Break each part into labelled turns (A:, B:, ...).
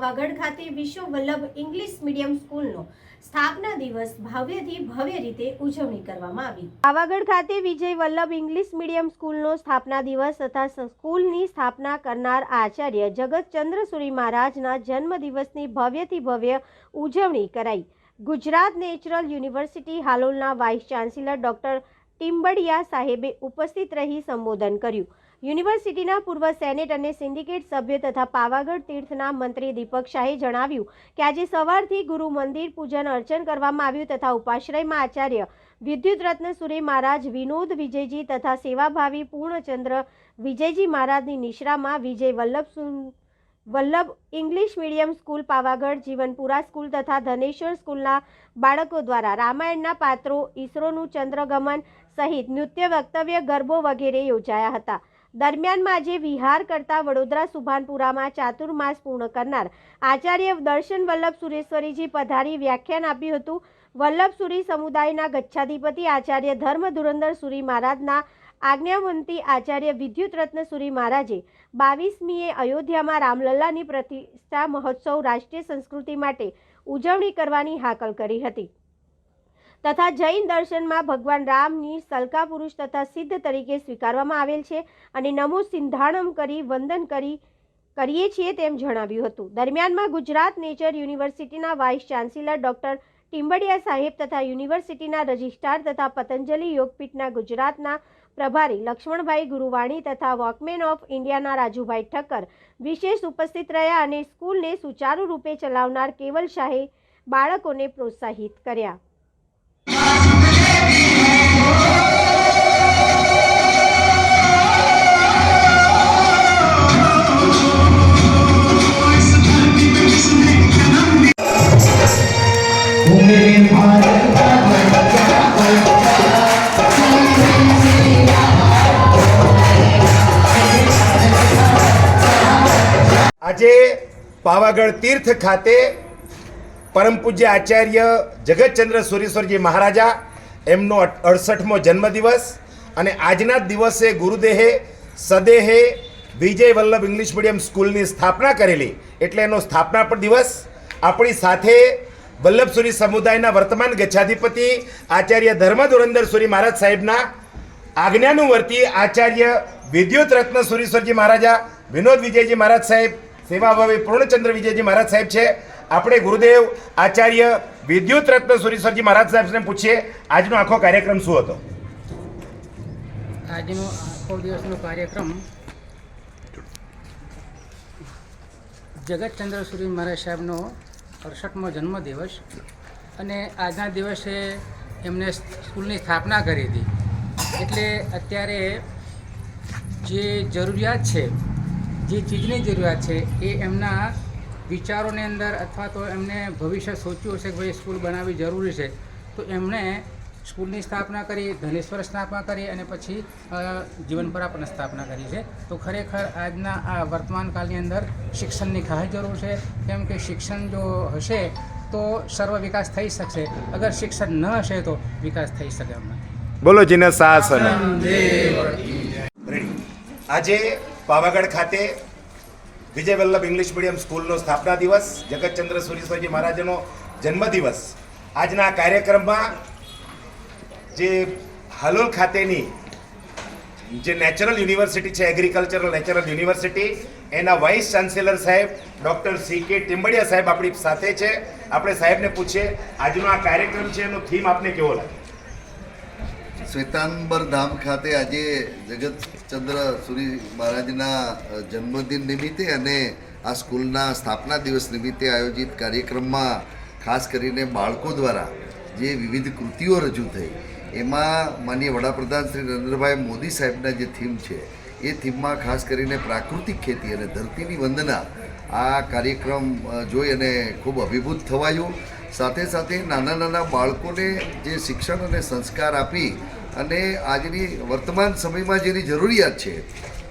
A: પાવાગઢ ખાતે વિશ્વ Vallabh English medium સ્કૂલનો સ્થાપના દિવસ ભવ્યથી ભવ્ય રીતે ઉજવણી કરવામાં આવી. પાવાગઢ ખાતે વિજય વલ્લભ ઇંગ્લિશ મીડિયમ સ્કૂલનો સ્થાપના દિવસ તથા સ્કૂલની સ્થાપના કરનાર આચાર્ય જગતચંદ્ર સુરી મહારાજના જન્મદિવસની ભવ્યથી ભવ્ય ઉજવણી કરાઈ. ગુજરાત નેચરલ યુનિવર્સિટી હાલોલના વાઇસ ચાન્સેલર ડોક્ટર ટિમ્બડિયા સાહેબે ઉપસ્થિત રહી સંબોધન કર્યું. યુનિવર્સિટીના પૂર્વ સેનેટ અને સિન્ડિકેટ સભ્ય તથા પાવાગઢ તીર્થના મંત્રી દીપક શાહે જણાવ્યું કે આજે સવારથી ગુરુ મંદિર પૂજન અર્ચન કરવામાં આવ્યું તથા ઉપાશ્રયમાં આચાર્ય વિદ્યુત રત્ન સુરે મહારાજ, વિનોદ વિજયજી તથા સેવાભાવી પૂર્ણચંદ્ર વિજયજી મહારાજની નિશ્રામાં Vijay Vallabh Vallabh English medium school, Pavagadh, Jivanpura school તથા ધનેશ્વર સ્કૂલના બાળકો દ્વારા રામાયણના પાત્રો ઈસરોનું ચંદ્રગમન સહિત નૃત્ય, વક્તવ્ય, ગરબો વગેરે યોજાયા હતા. દરમિયાનમાં આજે વિહાર કરતા વડોદરા સુભાનપુરામાં ચાતુર્માસ પૂર્ણ કરનાર આચાર્ય દર્શન વલ્લભ સુરેશ્વરીજી પધારી વ્યાખ્યાન આપ્યું હતું. વલ્લભ સુરી સમુદાયના ગચ્છાધિપતિ આચાર્ય ધર્મ ધુરંધર સુરી મહારાજના આજ્ઞાવંતી આચાર્ય વિદ્યુત રત્નસુરી મહારાજે બાવીસમીએ અયોધ્યામાં રામલલ્લાની પ્રતિષ્ઠા મહોત્સવ રાષ્ટ્રીય સંસ્કૃતિ માટે ઉજવણી કરવાની હાકલ કરી હતી. તથા જૈન દર્શનમાં ભગવાન રામની સલકા પુરુષ તથા સિદ્ધ તરીકે સ્વીકારવામાં આવેલ છે અને નમો સિંધાણમ કરી વંદન કરી, કરીએ છીએ તેમ જણાવ્યું હતું. દરમિયાનમાં ગુજરાત નેચર યુનિવર્સિટીના વાઇસ ચાન્સેલર ડૉક્ટર ટિમ્બડિયા સાહેબ તથા યુનિવર્સિટીના રજિસ્ટ્રાર તથા પતંજલિ યોગપીઠના ગુજરાતના પ્રભારી લક્ષ્મણભાઈ ગુરુવાણી તથા વોકમેન ઓફ ઇન્ડિયાના રાજુભાઈ ઠક્કર વિશેષ ઉપસ્થિત રહ્યા અને સ્કૂલને સુચારુ રૂપે ચલાવનાર કેવલ શાહે બાળકોને પ્રોત્સાહિત કર્યા.
B: પાવાગઢ તીર્થ ખાતે પરમ પૂજ્ય આચાર્ય જગતચંદ્ર સુરેશ્વરજી મહારાજા, એમનો અડસઠમો જન્મદિવસ અને આજના જ દિવસે ગુરુદેહે, સદેહે વિજય વલ્લભ ઇંગ્લિશ મીડિયમ સ્કૂલની સ્થાપના કરેલી. એટલે એનો સ્થાપના પર દિવસ. આપણી સાથે વલ્લભસુરી સમુદાયના વર્તમાન ગચ્છાધિપતિ આચાર્ય ધર્મ ધુરંધર સુરી મહારાજ સાહેબના આજ્ઞાનુવર્તી આચાર્ય વિદ્યુત રત્ન સુરેશ્વરજી મહારાજા વિનોદ વિજયજી મહારાજ સાહેબ સેવાભાવી પૂર્ણચંદ્ર વિજયજી મહારાજ સાહેબ છે. આપણે ગુરુદેવ આચાર્ય વિદ્યુત રત્ન સુરેશ્વરજી મહારાજ સાહેબને પૂછીએ, આજનો આખો કાર્યક્રમ શું હતો?
C: આજનો આખો દિવસનો કાર્યક્રમ જગતચંદ્ર સુરી મહારાજ સાહેબનો અડસઠમો જન્મદિવસ અને આજના દિવસે એમને સ્કૂલની સ્થાપના કરી હતી. એટલે અત્યારે જે જરૂરિયાત છે જે ચીજની જરૂરિયાત છે એ એમના વિચારોની અંદર અથવા તો એમને ભવિષ્ય સોચ્યું હશે કે ભાઈ સ્કૂલ બનાવવી જરૂરી છે તો એમણે સ્કૂલની સ્થાપના કરી ધનેશ્વર સ્થાપના કરી અને પછી જીવન જીવનપરા પણ સ્થાપના કરી છે. તો ખરેખર આજના આ વર્તમાન કાળની અંદર શિક્ષણની ખાસ જરૂર છે. કેમ કે શિક્ષણ જો હશે તો સર્વ વિકાસ થઈ શકશે. અગર શિક્ષણ ન હશે તો વિકાસ થઈ શકે એમ નથી.
B: બોલો જીને શાસન આજે પાવાગઢ ખાતે વિજય વલ્લભ ઇંગ્લિશ મીડિયમ સ્કૂલનો સ્થાપના દિવસ, જગતચંદ્ર સુરેશ્વરજી મહારાજનો જન્મદિવસ. આજના કાર્યક્રમમાં જે હાલોલ ખાતેની જે નેચરલ યુનિવર્સિટી છે, એગ્રીકલ્ચરલ નેચરલ યુનિવર્સિટી, એના વાઇસ ચાન્સેલર સાહેબ, ડૉક્ટર સી કે ટીમ્બડિયા સાહેબ આપણી સાથે છે. આપણે સાહેબને પૂછીએ, આજનો આ કાર્યક્રમ છે, એનો થીમ આપને કેવો લાગે?
D: શ્વેતાંબર ધામ ખાતે આજે જગતચંદ્ર સુરી મહારાજના જન્મદિન નિમિત્તે અને આ સ્કૂલના સ્થાપના દિવસ નિમિત્તે આયોજિત કાર્યક્રમમાં ખાસ કરીને બાળકો દ્વારા જે વિવિધ કૃતિઓ રજૂ થઈ, એમાં માનીય વડાપ્રધાન શ્રી નરેન્દ્રભાઈ મોદી સાહેબના જે થીમ છે, એ થીમમાં ખાસ કરીને પ્રાકૃતિક ખેતી અને ધરતીની વંદના આ કાર્યક્રમ જોઈ અને ખૂબ અભિભૂત થવાયું. સાથે સાથે નાના નાના બાળકોને જે શિક્ષણ અને સંસ્કાર આપી અને આજની વર્તમાન સમયમાં જેની જરૂરિયાત છે,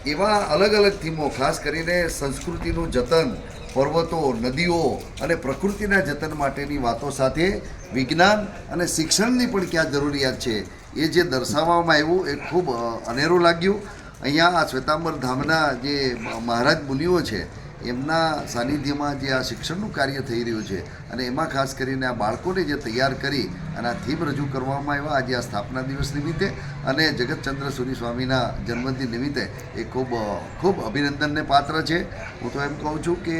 D: એવા અલગ અલગ થીમો, ખાસ કરીને સંસ્કૃતિનું જતન, પર્વતો, નદીઓ અને પ્રકૃતિના જતન માટેની વાતો સાથે વિજ્ઞાન અને શિક્ષણની પણ ક્યાં જરૂરિયાત છે, એ જે દર્શાવવામાં આવ્યું એ ખૂબ અનેરું લાગ્યું. અહીંયા આ શ્વેતાંબર ધામના જે મહારાજ મુનિઓ છે એમના સાનિધ્યમાં જે આ શિક્ષણનું કાર્ય થઈ રહ્યું છે અને એમાં ખાસ કરીને આ બાળકોને જે તૈયાર કરી અને આ થીમ રજૂ કરવામાં આવ્યા આજે આ સ્થાપના દિવસ નિમિત્તે અને જગતચંદ્ર સૂરી સ્વામીના જન્મદિન નિમિત્તે એ ખૂબ ખૂબ અભિનંદનને પાત્ર છે. હું તો એમ કહું છું કે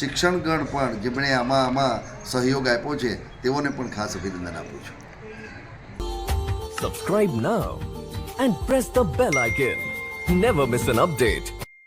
D: શિક્ષણગણ પણ જેમણે આમાં આમાં સહયોગ આપ્યો છે, તેઓને પણ ખાસ અભિનંદન આપું છું.
E: Subscribe now and press the bell icon never miss an update.